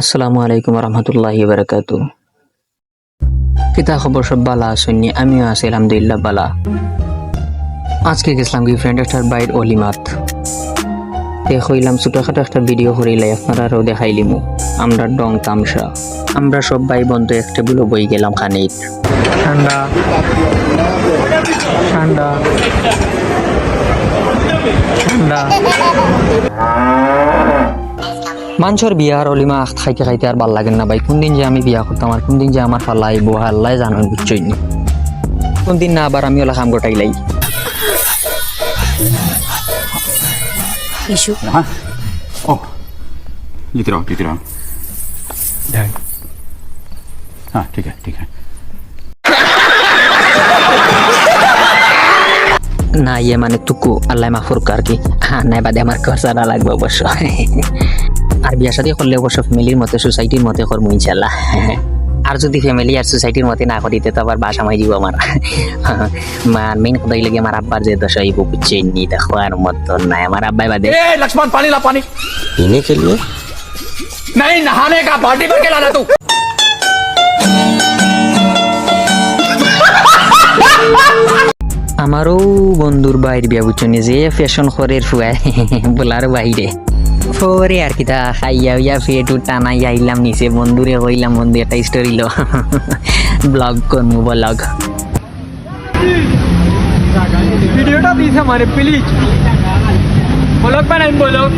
আসসালামু আলাইকুম রহমতুল্লাহি বারাকাত কিতা খবর সব বালা আসুননি আমিও আছি, আলহামদুলিল্লাহ বালা। আজকে গেছিলাম কি ফ্রেন্ড একটার বাইর অলিমাত। তে হইলাম ছোটখাটো একটা ভিডিও করিলাই আপনারাও দেখাইলিমু। আমরা ডং তামসা। আমরা সব ভাই বন্ধু এক টেবিল বই গেলাম খানিক। ঠান্ডা। ঠান্ডা। ঠান্ডা। মানুষের বিয়ার অলিমা আখ খাইতে খাইতে আর ভালো লাগে না ভাই। কোনদিন যে আমি বিয়া করতাম আর কোনদিন যে আমার ফালাই বহা আল্লাহ জানান বুঝছই নি। কোনদিন না আবার আমি ওলা কাম গোটাইলাই লাগি না ইয়ে মানে তুকু আল্লাহ মাফুর কার কি। হ্যাঁ নাই বাদে আমার খরচা না লাগবে অবশ্যই আর বিয়া শাদী করলে অবশ্য ফ্যামিলির মতে সোসাইটির মতে করবো ইনশাল্লাহ আর যদি ফ্যামিলি আর সোসাইটির মতে না করিতে তো আবার বাসা মাই দিব আমার মার মেইন কথা লাগে আমার আব্বার যে দশা হইব বুঝছে নি দেখো আর মতন নাই আমার আব্বাই বাদে ए लक्ष्मण पानी ला पानी पीने के लिए नहीं नहाने का बाल्टी भर के लाना तू আমারও বন্ধুর বাইর বিয়া বুঝছো যে ফ্যাশন খরের ফুয়ায় বলার বাইরে ফোরে আর কি তা। খাইয়া উইয়া ফেটু টানাই আইলাম নিচে বন্ধুরে হইলাম বন্ধু একটা স্টোরি লো। ব্লগ করব ব্লগ ভিডিওটা দিস প্লিজ ব্লগ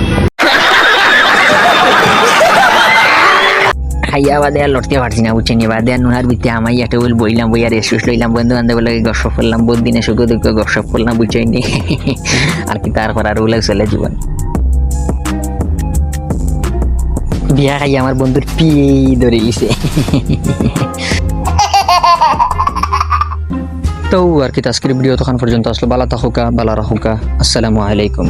খাইয়া বাদে আর লড়তে পারছি না বুঝছেন? এবার দেয় নুনার ভিত্তি আমাই একটা বল বইলাম বই আর এসুস লইলাম বন্ধু বান্ধব লাগে গসপ করলাম বহুদিনে সুখ দুঃখ গসপ করলাম বুঝছেন? আর কি তারপর আর ওগুলো চলে জীবন। বিয়া খাইয়া আমার বন্ধুর পিয়েই ধরে লিছে তো আর কি আজকের ভিডিও তখন পর্যন্ত আসলো বালা থাকুকা বালা রাহুকা আসসালামু আলাইকুম